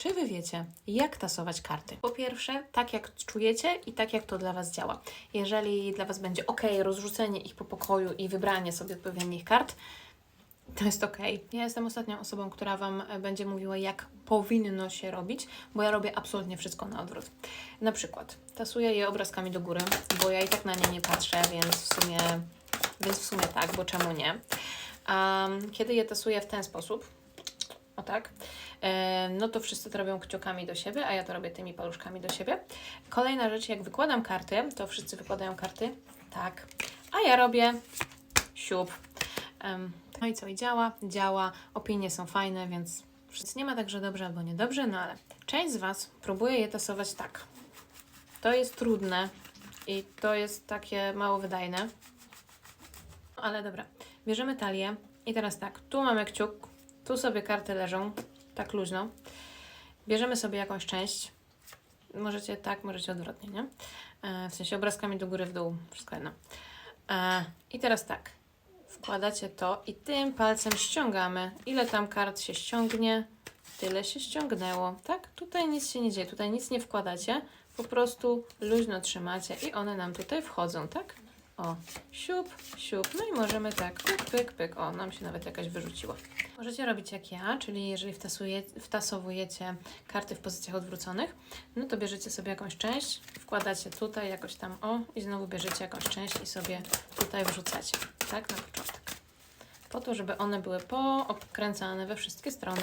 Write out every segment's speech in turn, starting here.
Czy wy wiecie, jak tasować karty? Po pierwsze, tak jak czujecie i tak jak to dla Was działa. Jeżeli dla Was będzie ok, rozrzucenie ich po pokoju i wybranie sobie odpowiednich kart, to jest ok. Ja jestem ostatnią osobą, która Wam e, będzie mówiła, jak powinno się robić, bo ja robię absolutnie wszystko na odwrót. Na przykład tasuję je obrazkami do góry, bo ja i tak na nie nie patrzę, więc w sumie, więc w sumie tak, bo czemu nie? Um, kiedy je tasuję w ten sposób, o tak, e, no to wszyscy to robią kciukami do siebie, a ja to robię tymi paluszkami do siebie. Kolejna rzecz, jak wykładam karty, to wszyscy wykładają karty tak, a ja robię siup. No i co, i działa, działa, opinie są fajne, więc wszyscy nie ma tak, że dobrze albo niedobrze, no ale część z Was próbuje je tasować tak. To jest trudne i to jest takie mało wydajne. Ale dobra, bierzemy talię i teraz tak, tu mamy kciuk, tu sobie karty leżą, tak luźno. Bierzemy sobie jakąś część, możecie tak, możecie odwrotnie, nie? E, w sensie obrazkami do góry, w dół, wszystko jedno. E, I teraz tak, wkładacie to i tym palcem ściągamy. Ile tam kart się ściągnie, tyle się ściągnęło, tak? Tutaj nic się nie dzieje, tutaj nic nie wkładacie, po prostu luźno trzymacie i one nam tutaj wchodzą, tak? O, siup, siup, no i możemy tak, pyk, pyk, pyk, o, nam się nawet jakaś wyrzuciła. Możecie robić jak ja, czyli jeżeli wtasuje, wtasowujecie karty w pozycjach odwróconych, no to bierzecie sobie jakąś część, wkładacie tutaj jakoś tam, o, i znowu bierzecie jakąś część i sobie tutaj wrzucacie, tak, na początek po to, żeby one były poobkręcane we wszystkie strony.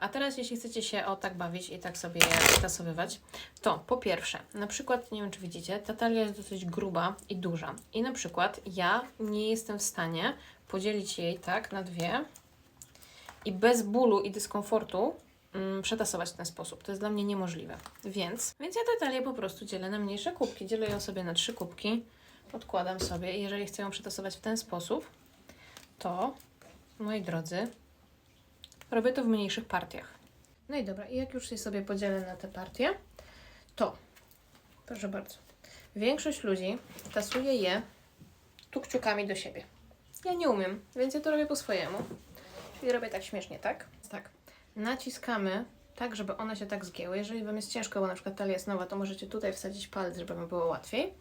A teraz, jeśli chcecie się o tak bawić i tak sobie je tasowywać, to po pierwsze, na przykład, nie wiem czy widzicie, ta talia jest dosyć gruba i duża. I na przykład ja nie jestem w stanie podzielić jej tak na dwie i bez bólu i dyskomfortu mm, przetasować w ten sposób. To jest dla mnie niemożliwe. Więc, więc ja tę talię po prostu dzielę na mniejsze kubki. Dzielę ją sobie na trzy kubki, odkładam sobie i jeżeli chcę ją przetasować w ten sposób, to, moi drodzy, robię to w mniejszych partiach. No i dobra, i jak już je sobie podzielę na te partie, to, proszę bardzo, większość ludzi tasuje je tu kciukami do siebie. Ja nie umiem, więc ja to robię po swojemu. Czyli robię tak śmiesznie, tak? Tak. Naciskamy tak, żeby one się tak zgięły. Jeżeli Wam jest ciężko, bo na przykład talia jest nowa, to możecie tutaj wsadzić palec, żeby Wam było łatwiej.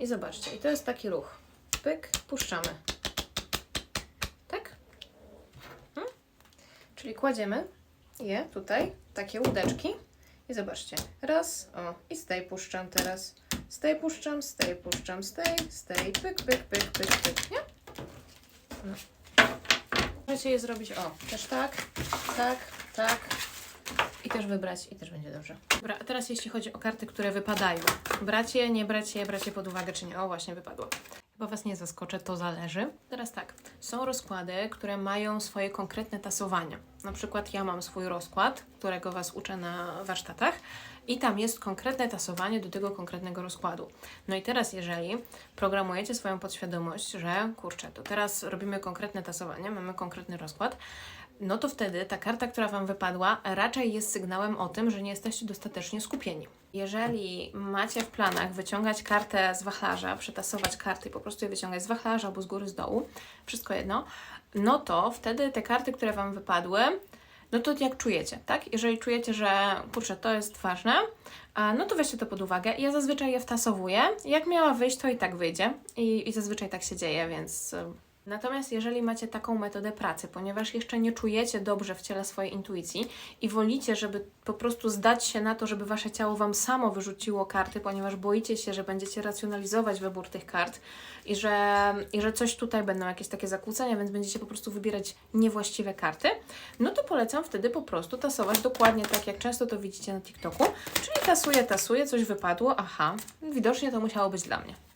I zobaczcie, i to jest taki ruch. Pyk, puszczamy. Tak? Hmm? Czyli kładziemy je tutaj, takie łódeczki. I zobaczcie, raz, o, i z tej puszczam teraz. Z tej puszczam, z tej puszczam, z tej, z tej, pyk, pyk, pyk, pyk, pyk, nie? No. Możecie je zrobić, o, też tak, tak, tak. I też wybrać, i też będzie dobrze. Dobra, a teraz jeśli chodzi o karty, które wypadają. Brać je, nie brać je, brać je pod uwagę, czy nie. O, właśnie wypadło. Chyba Was nie zaskoczę, to zależy. Teraz tak, są rozkłady, które mają swoje konkretne tasowania. Na przykład ja mam swój rozkład, którego Was uczę na warsztatach i tam jest konkretne tasowanie do tego konkretnego rozkładu. No i teraz, jeżeli programujecie swoją podświadomość, że kurczę, to teraz robimy konkretne tasowanie, mamy konkretny rozkład, no to wtedy ta karta, która Wam wypadła, raczej jest sygnałem o tym, że nie jesteście dostatecznie skupieni. Jeżeli macie w planach wyciągać kartę z wachlarza, przetasować karty i po prostu je wyciągać z wachlarza albo z góry, z dołu, wszystko jedno, no to wtedy te karty, które Wam wypadły, no to jak czujecie, tak? Jeżeli czujecie, że kurczę, to jest ważne, no to weźcie to pod uwagę. Ja zazwyczaj je wtasowuję. Jak miała wyjść, to i tak wyjdzie. I, i zazwyczaj tak się dzieje, więc. Natomiast jeżeli macie taką metodę pracy, ponieważ jeszcze nie czujecie dobrze w ciele swojej intuicji i wolicie, żeby po prostu zdać się na to, żeby wasze ciało wam samo wyrzuciło karty, ponieważ boicie się, że będziecie racjonalizować wybór tych kart i że, i że coś tutaj będą jakieś takie zakłócenia, więc będziecie po prostu wybierać niewłaściwe karty, no to polecam wtedy po prostu tasować dokładnie tak, jak często to widzicie na TikToku, czyli tasuję, tasuję, coś wypadło, aha, widocznie to musiało być dla mnie.